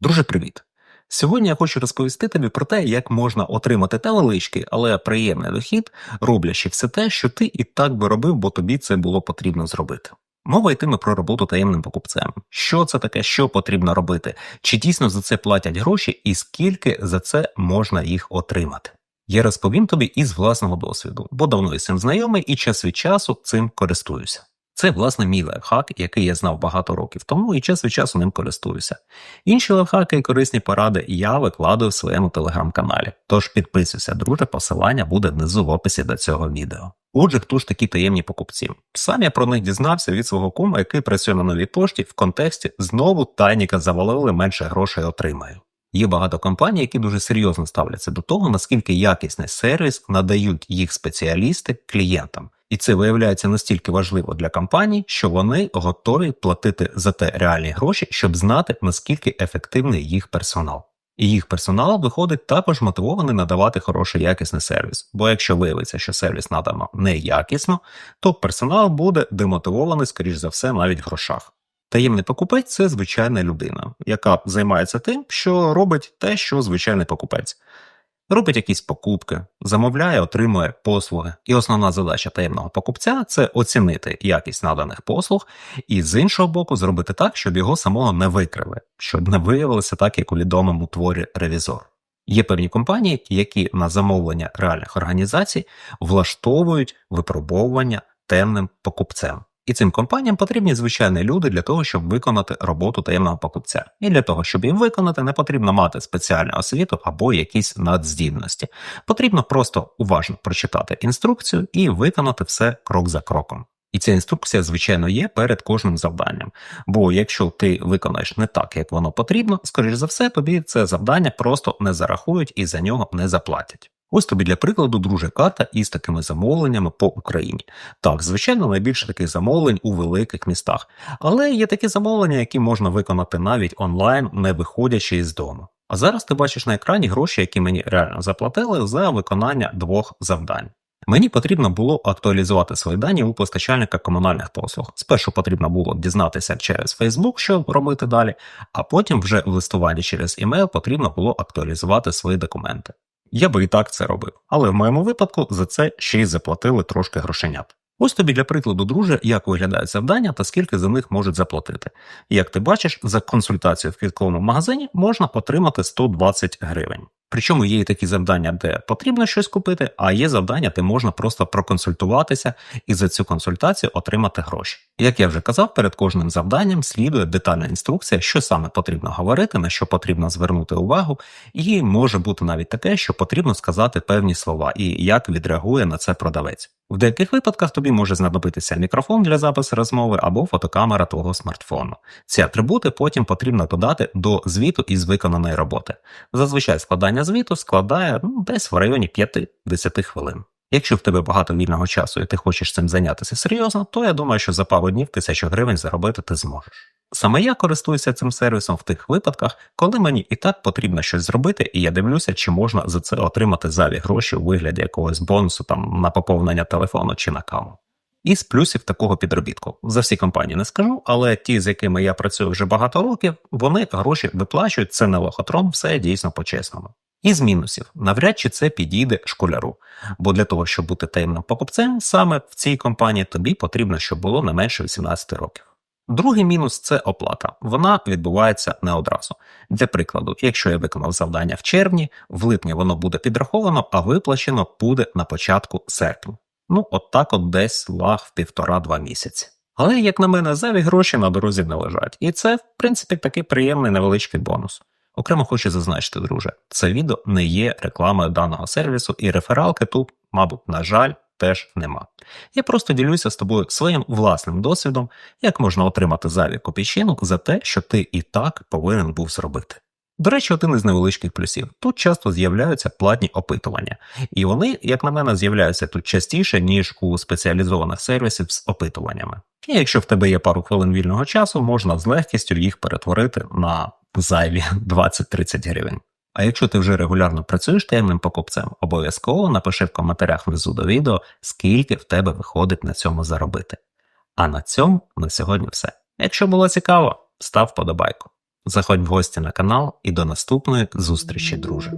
Друже, привіт! Сьогодні я хочу розповісти тобі про те, як можна отримати невеличкий, але приємний дохід, роблячи все те, що ти і так би робив, бо тобі це було потрібно зробити. Мова йтиме про роботу таємним покупцем. Що це таке, що потрібно робити, чи дійсно за це платять гроші, і скільки за це можна їх отримати. Я розповім тобі із власного досвіду, бо давно із цим знайомий і час від часу цим користуюся. Це, власне, мій лайфхак, який я знав багато років тому і час від часу ним користуюся. Інші лайфхаки і корисні поради я викладаю в своєму телеграм-каналі. Тож підписуйся, друже, посилання буде внизу в описі до цього відео. Отже, хто ж такі таємні покупці? Сам я про них дізнався від свого кума, який працює на новій пошті в контексті знову тайніка завалили менше грошей отримаю. Є багато компаній, які дуже серйозно ставляться до того, наскільки якісний сервіс надають їх спеціалісти клієнтам. І це виявляється настільки важливо для компаній, що вони готові платити за те реальні гроші, щоб знати, наскільки ефективний їх персонал. І їх персонал виходить також мотивований надавати хороший якісний сервіс. Бо якщо виявиться, що сервіс надано неякісно, то персонал буде демотивований, скоріш за все, навіть в грошах. Таємний покупець це звичайна людина, яка займається тим, що робить те, що звичайний покупець робить якісь покупки, замовляє, отримує послуги. І основна задача таємного покупця це оцінити якість наданих послуг, і з іншого боку, зробити так, щоб його самого не викрили, щоб не виявилося так, як у відомому творі ревізор. Є певні компанії, які на замовлення реальних організацій влаштовують випробовування темним покупцем. І цим компаніям потрібні звичайні люди для того, щоб виконати роботу таємного покупця. І для того, щоб їм виконати, не потрібно мати спеціальну освіту або якісь надздібності. Потрібно просто уважно прочитати інструкцію і виконати все крок за кроком. І ця інструкція, звичайно, є перед кожним завданням. Бо якщо ти виконаєш не так, як воно потрібно, скоріш за все, тобі це завдання просто не зарахують і за нього не заплатять. Ось тобі для прикладу, друже, карта із такими замовленнями по Україні. Так, звичайно, найбільше таких замовлень у великих містах, але є такі замовлення, які можна виконати навіть онлайн, не виходячи із дому. А зараз ти бачиш на екрані гроші, які мені реально заплатили за виконання двох завдань. Мені потрібно було актуалізувати свої дані у постачальника комунальних послуг. Спершу потрібно було дізнатися через Facebook, що робити далі, а потім вже в листуванні через email потрібно було актуалізувати свої документи. Я би і так це робив, але в моєму випадку за це ще й заплатили трошки грошенят. Ось тобі для прикладу, друже, як виглядають завдання та скільки за них можуть заплатити. Як ти бачиш, за консультацію в квітковому магазині можна отримати 120 гривень. Причому є і такі завдання, де потрібно щось купити, а є завдання, де можна просто проконсультуватися і за цю консультацію отримати гроші. Як я вже казав, перед кожним завданням слідує детальна інструкція, що саме потрібно говорити, на що потрібно звернути увагу, і може бути навіть таке, що потрібно сказати певні слова і як відреагує на це продавець. В деяких випадках тобі може знадобитися мікрофон для запису розмови або фотокамера твого смартфону. Ці атрибути потім потрібно додати до звіту із виконаної роботи. Зазвичай складання звіту складає ну, десь в районі 5-10 хвилин. Якщо в тебе багато вільного часу і ти хочеш цим зайнятися серйозно, то я думаю, що за пару днів тисячу гривень заробити ти зможеш. Саме я користуюся цим сервісом в тих випадках, коли мені і так потрібно щось зробити, і я дивлюся, чи можна за це отримати залі гроші у вигляді якогось бонусу там на поповнення телефону чи на каву. Із плюсів такого підробітку. За всі компанії не скажу, але ті, з якими я працюю вже багато років, вони гроші виплачують, це не лохотрон, все дійсно по-чесному. Із мінусів, навряд чи це підійде школяру, бо для того, щоб бути таємним покупцем, саме в цій компанії тобі потрібно, щоб було не менше 18 років. Другий мінус це оплата. Вона відбувається не одразу. Для прикладу, якщо я виконав завдання в червні, в липні воно буде підраховано, а виплачено буде на початку серпня. Ну, от так от десь лаг в півтора-два місяці. Але, як на мене, зайві гроші на дорозі не лежать. І це, в принципі, такий приємний невеличкий бонус. Окремо хочу зазначити, друже, це відео не є рекламою даного сервісу, і рефералки тут, мабуть, на жаль, теж нема. Я просто ділюся з тобою своїм власним досвідом, як можна отримати зайві копійчинок за те, що ти і так повинен був зробити. До речі, один із невеличких плюсів. Тут часто з'являються платні опитування, і вони, як на мене, з'являються тут частіше, ніж у спеціалізованих сервісів з опитуваннями. І якщо в тебе є пару хвилин вільного часу, можна з легкістю їх перетворити на зайві 20-30 гривень. А якщо ти вже регулярно працюєш таємним покупцем, обов'язково напиши в коментарях внизу до відео, скільки в тебе виходить на цьому заробити. А на цьому на сьогодні все. Якщо було цікаво, став подобайку. Заходь в гості на канал і до наступної зустрічі, друже.